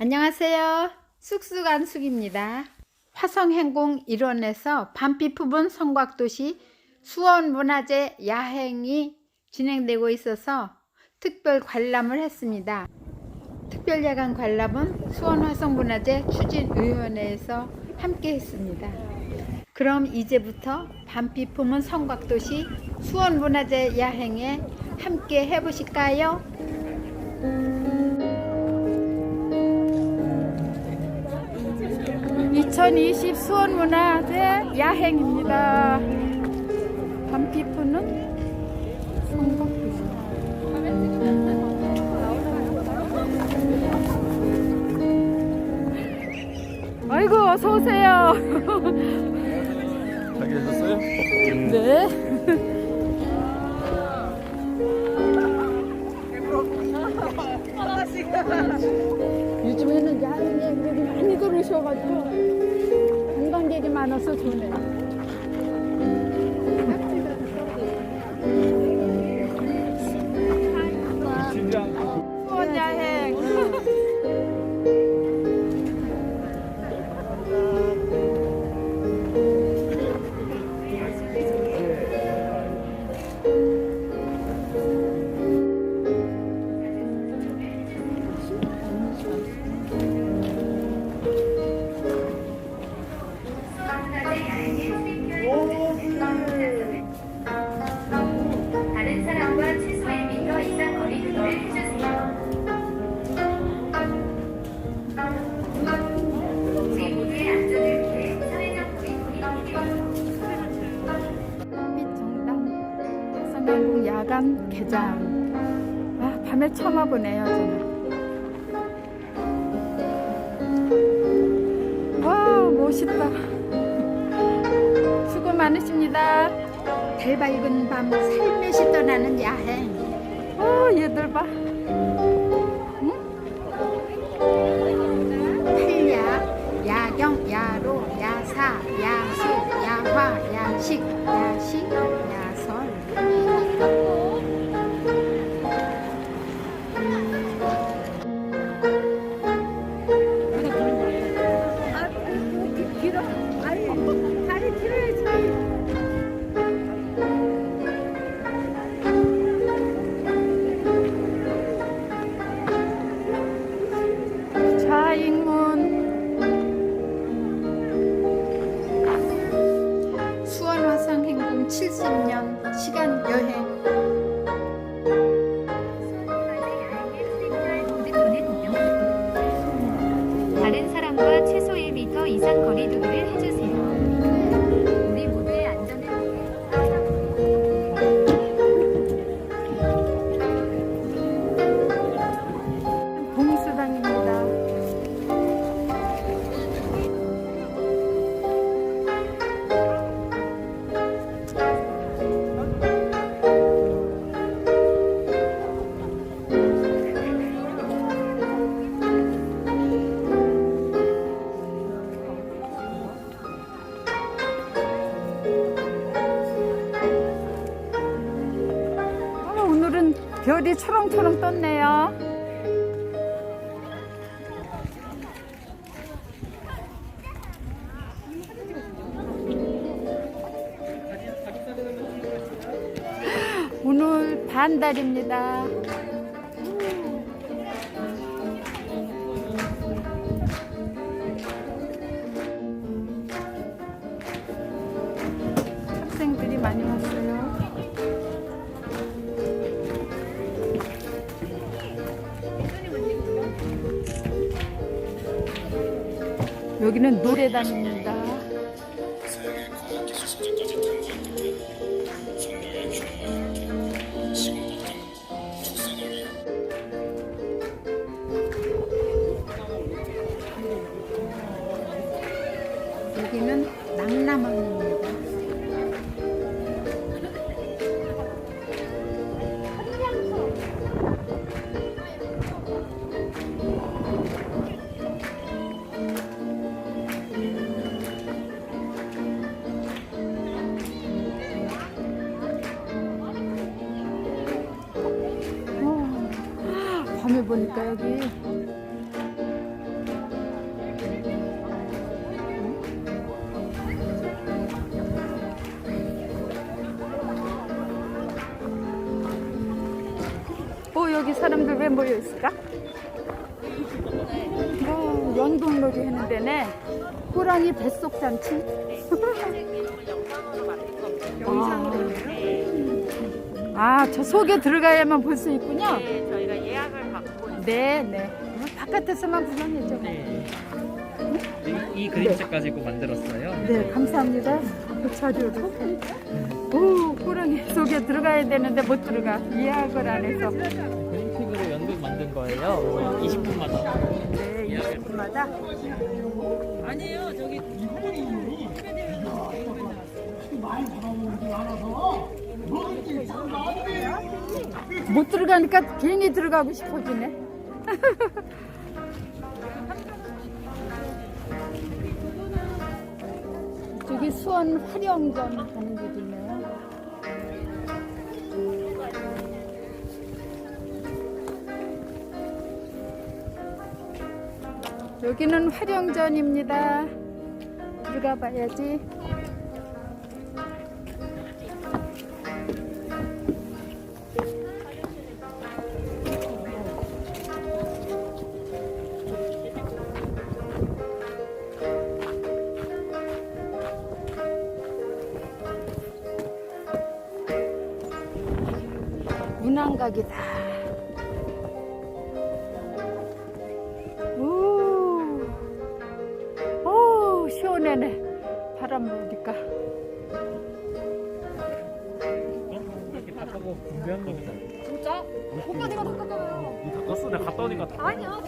안녕하세요. 쑥쑥안숙입니다. 화성행궁 일원에서 밤비 부분 성곽도시 수원문화재 야행이 진행되고 있어서 특별 관람을 했습니다. 특별 야간 관람은 수원화성문화재 추진위원회에서 함께 했습니다. 그럼 이제부터 밤비 품은 성곽도시 수원문화재 야행에 함께 해보실까요? 2020 수원문화재 야행입니다. 밤피프는 성곽도시. 아이고 어서 오세요. 잘 계셨어요? 네. 야간 개장. 아 밤에 처음 와보네요 저는. 와 멋있다. 수고 많으십니다. 달 밝은 밤 살며시 떠나는 야행. 어 얘들 봐. 응? 탈야, 야경, 야로, 야사, 야수, 야화, 야식, 야 별이 초롱초롱 떴네요. 오늘 반달입니다. 여기는 노래단입니다. 밤에 보니까 여기 오 여기 사람들 왜 모여있을까? 뭐 연동놀이 했는데네 호랑이 뱃속 잔치 영상으로 아, 저 속에 들어가야만 볼 수 있군요. 네, 네. 바깥에서만 구경해줘. 네. 이, 이 그림책 가지고 만들었어요. 네, 감사합니다. 그 자료로. 오, 호랑이 속에 들어가야 되는데 못 들어가. 예약을 안 해서. 그림책으로 연극 만든 거예요. 20분마다. 네, 20분마다. 못 들어가니까 괜히 들어가고 싶어지네. 저기 수원 화령전 가는 있네요. 여기는 화령전입니다. 들어가 봐야지. 문안각이다. 오, 오, 시원해네. 바람 준비한 겁니다. 진짜? 오빠 내가. 이 닦았어? 내가 갔다 오니까 다. 아니야.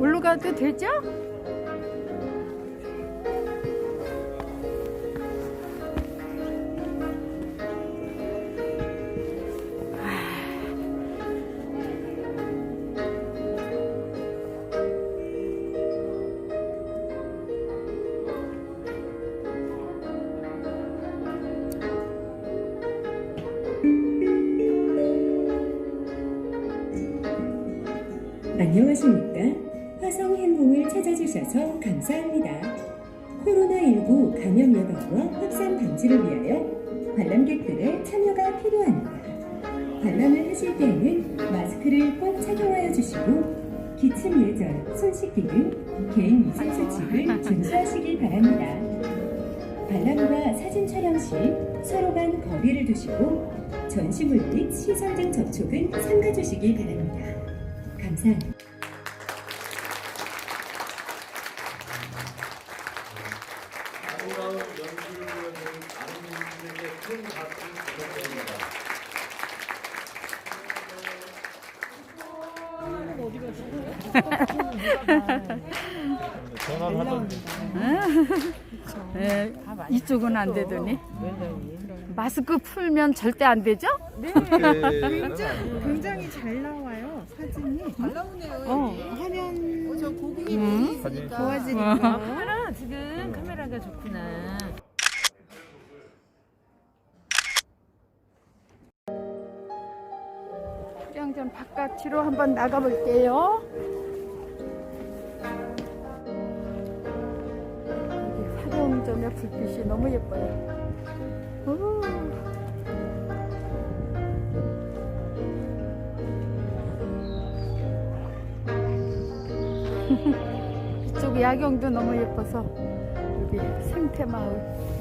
올로 가도 되죠? 안녕하십니까? 화성 행궁을 찾아주셔서 감사합니다. 코로나19 감염 예방과 확산 방지를 위하여 관람객들의 참여가 필요합니다. 관람을 하실 때에는 마스크를 꼭 착용하여 주시고 기침 예절, 손 씻기 등 개인 위생 수칙을 준수하시기 바랍니다. 관람과 사진 촬영 시 서로 간 거리를 두시고 전시물 및 시설 등 접촉은 삼가 주시기 바랍니다. 감사합니다. 아름다운 연주를 보여준 많은 분들에게 큰 박수 부탁드립니다. 전화를 하던 네, 이쪽은 안 되더니. 마스크 풀면 절대 안 되죠? 굉장히 잘 나와요 사진이 잘 나오네요 어. 화면 저 고객이 음. 좋아지니까 아, 지금 카메라가 좋구나. 수영장 바깥으로 한번 나가볼게요. 여기 화룡점의 불빛이 너무 예뻐요. 오. 이쪽 야경도 너무 예뻐서 여기 생태마을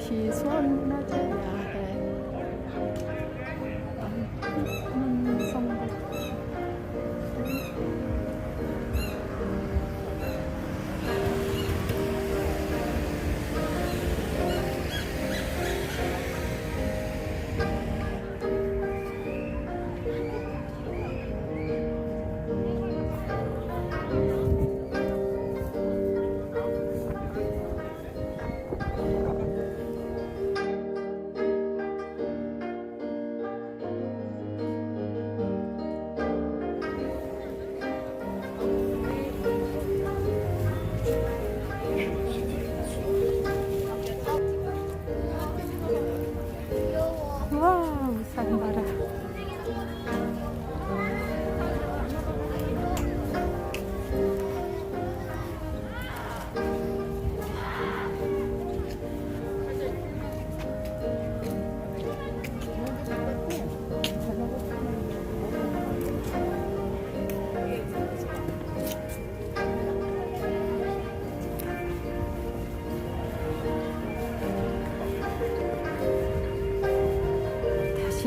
이곳이 수원문화재야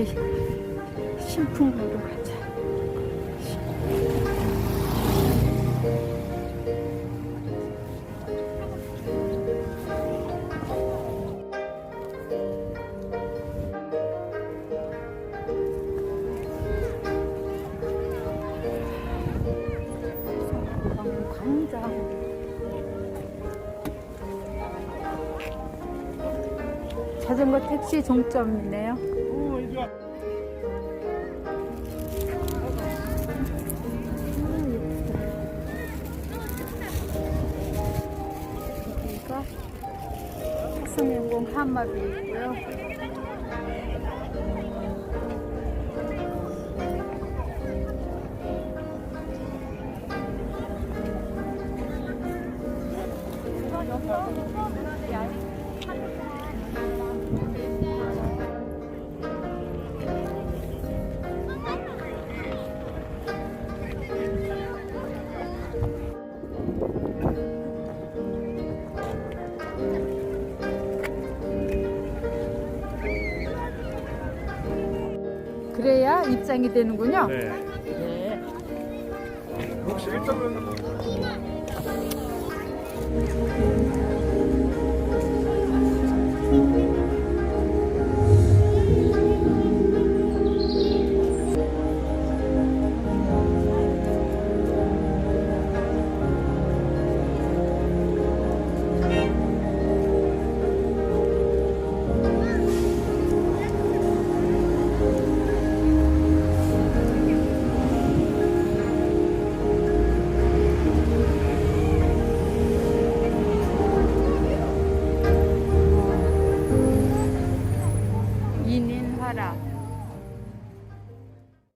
다시 신풍로로 가자. 자전거 택시 종점이네요. 360 한마비 있고요. 음. 그래야 입장이 되는군요. 네. 혹시 일단